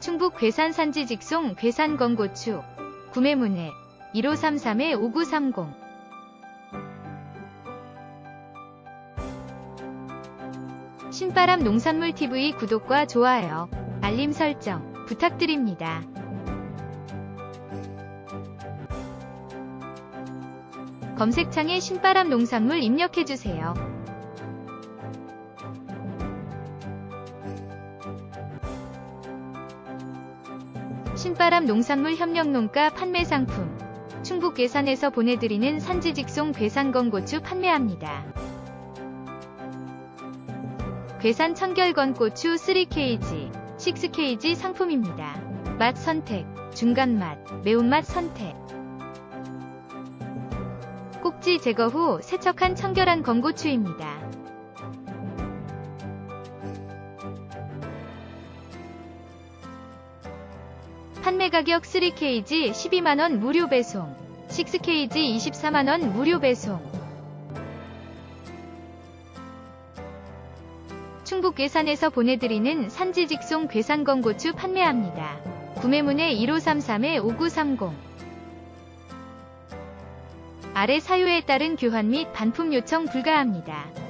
충북 괴산 산지 직송 괴산 건고추 구매 문의 1533-5930 신바람 농산물 TV 구독과 좋아요, 알림 설정 부탁드립니다. 검색창에 신바람 농산물 입력해주세요. 신바람 농산물 협력농가 판매 상품 충북 괴산에서 보내드리는 산지 직송 괴산건 고추 판매합니다. 괴산 청결건 고추 3kg, 6kg 상품입니다. 맛 선택, 중간맛, 매운맛 선택. 꼭지 제거 후 세척한 청결한 건고추입니다. 판매 가격 3kg 12만원 무료 배송, 6kg 24만원 무료 배송. 충북 괴산에서 보내드리는 산지 직송 괴산 건고추 판매합니다. 구매문의 1533-5930 아래 사유에 따른 교환 및 반품 요청 불가합니다.